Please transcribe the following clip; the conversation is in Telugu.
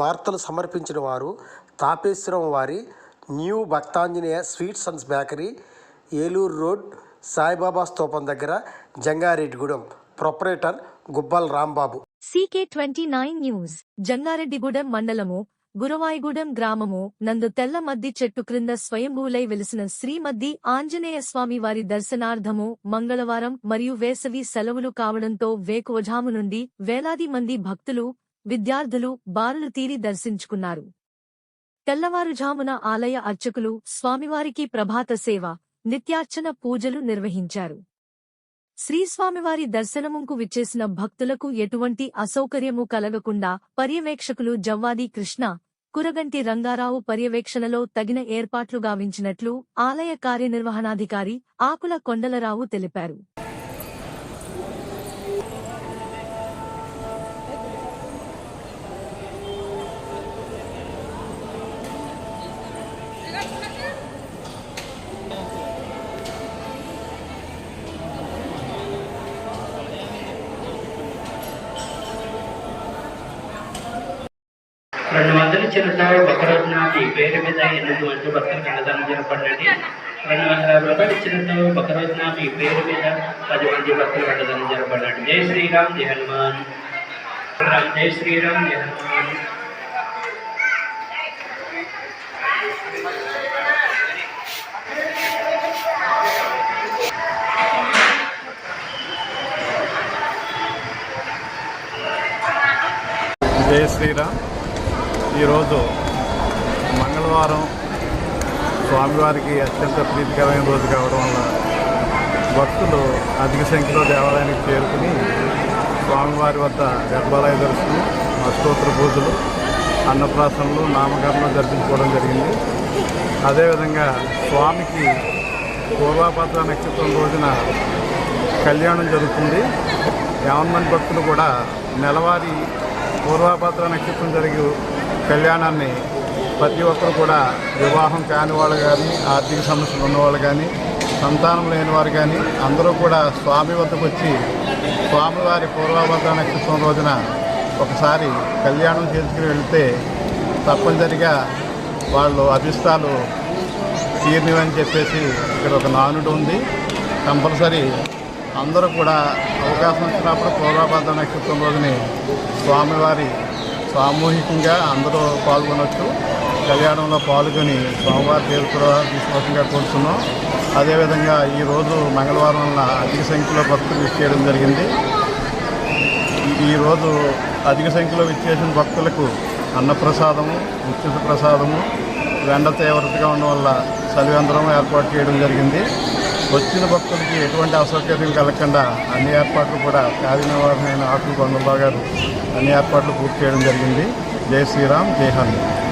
వార్తలు సమర్పించిన వారు తాపేశ్వరం వారి new Bhaktanjaneya sweets and bakery Eluru road Saibaba స్తూపం దగ్గర Jangareddygudem. Proprietor Gubbal Rambabu. CK twenty nine news Jangareddygudem మండలము గురవాయిగూడెం గ్రామము నందు తెల్ల మద్ది చెట్టు క్రింద స్వయంభూలై వెలిసిన శ్రీమద్ది ఆంజనేయ స్వామి వారి దర్శనార్థము మంగళవారం మరియు వేసవి సెలవులు కావడంతో వేకువజాము నుండి వేలాది మంది భక్తులు విద్యార్థులు బారులు తీరి దర్శించుకున్నారు. తెల్లవారుజామున ఆలయ అర్చకులు స్వామివారికి ప్రభాత సేవ నిత్యార్చన పూజలు నిర్వహించారు. శ్రీస్వామివారి దర్శనముంకు విచ్చేసిన భక్తులకు ఎటువంటి అసౌకర్యము కలగకుండా పర్యవేక్షకులు జవ్వాది కృష్ణ కురగంటి రంగారావు పర్యవేక్షణలో తగిన ఏర్పాట్లు గావించినట్లు ఆలయ కార్యనిర్వహణాధికారి ఆకుల కొండలరావు తెలిపారు. రెండు వందల చిరుత ఒక రోజున మీ పేరు మీద ఎనిమిది మంది భక్తులకు అన్నదానం జరపండి. రెండు వందల రూపాయలు చిరుత ఒక రోజున మీ పేరు మీద పది మంది భక్తులకు అన్నదానం జరపండి. జై శ్రీరామ్ జయ హనుమాన్. జై శ్రీరామ్ జయ హనుమాన్. జై శ్రీరామ్. ఈరోజు మంగళవారం స్వామివారికి అత్యంత ప్రీతికరమైన రోజు కావడం వల్ల భక్తులు అధిక సంఖ్యలో దేవాలయానికి చేరుకుని స్వామివారి వద్ద గర్భాలయ దర్శనం అష్టోత్తర పూజలు అన్నప్రాసనలు నామకరణలు జరిపించుకోవడం జరిగింది. అదేవిధంగా స్వామికి పూర్వాభద్ర నక్షత్రం రోజున కళ్యాణం జరుగుతుంది. యావన్ మంది భక్తులు కూడా నెలవారీ పూర్వాభద్ర నక్షత్రం జరిగే కళ్యాణాన్ని ప్రతి ఒక్కరు కూడా వివాహం కాని వాళ్ళు కానీ ఆర్థిక సమస్యలు ఉన్నవాళ్ళు కానీ సంతానం లేని వారు కానీ అందరూ కూడా స్వామి వద్దకు వచ్చి స్వామివారి పూర్వాభద్ర నక్షత్రం రోజున ఒకసారి కళ్యాణం చేసుకుని వెళితే తప్పనిసరిగా వాళ్ళు అభిష్టాలు తీరినవని చెప్పేసి ఇక్కడ ఒక నానుడు ఉంది. కంపల్సరీ అందరూ కూడా అవకాశం వచ్చినప్పుడు పూర్వభద్ర నక్షత్రం రోజుని స్వామివారి సామూహికంగా అందరూ పాల్గొనవచ్చు కళ్యాణంలో పాల్గొని స్వామివారి తీర్థ విశ్వాసంగా కోరుతున్నాం. అదేవిధంగా ఈరోజు మంగళవారం వల్ల అధిక సంఖ్యలో భక్తులు విచ్చేయడం జరిగింది. ఈరోజు అధిక సంఖ్యలో విచ్చేసిన భక్తులకు అన్నప్రసాదము ఉచిత ప్రసాదము వెండ తీవ్రతగా ఉండడం వల్ల చలివేంద్రం ఏర్పాటు చేయడం జరిగింది. వచ్చిన భక్తులకి ఎటువంటి అసౌకర్యం కలగకుండా అన్ని ఏర్పాట్లు కూడా కార్యనిర్వహణ ఆకులు కొండలరావు గారు అన్ని ఏర్పాట్లు పూర్తి చేయడం జరిగింది. జై శ్రీరామ్ జై హనుమాన్.